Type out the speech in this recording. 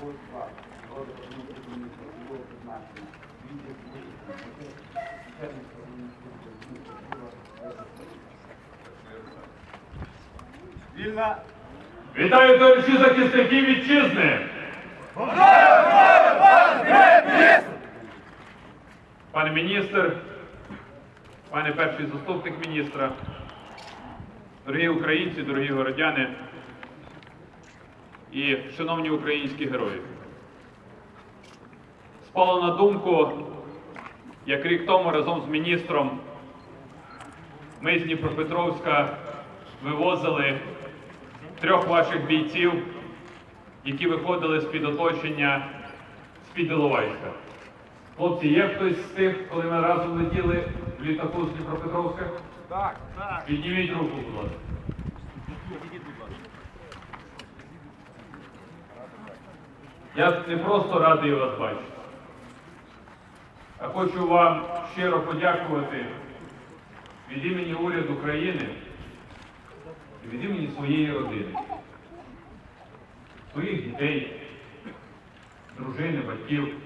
свідоцтва про допомогу судового призначення. Відділ Вітаю товариші захисників вітчизни! Пане міністр, пане перший заступник міністра, дорогі українці, дорогі городяни і шановні українські герої. Спало на думку, як рік тому разом з міністром ми з Дніпропетровська вивозили трьох ваших бійців, які виходили з-під оточення з-під Іловайська. Хлопці, є хтось з тих, коли ми разом летіли в літаку з Дніпропетровська? Так, так. Підніміть руку, будь ласка. Я не просто радий вас бачити, а хочу вам щиро подякувати від імені уряду країни і від імені своєї родини, своїх дітей, дружини, батьків,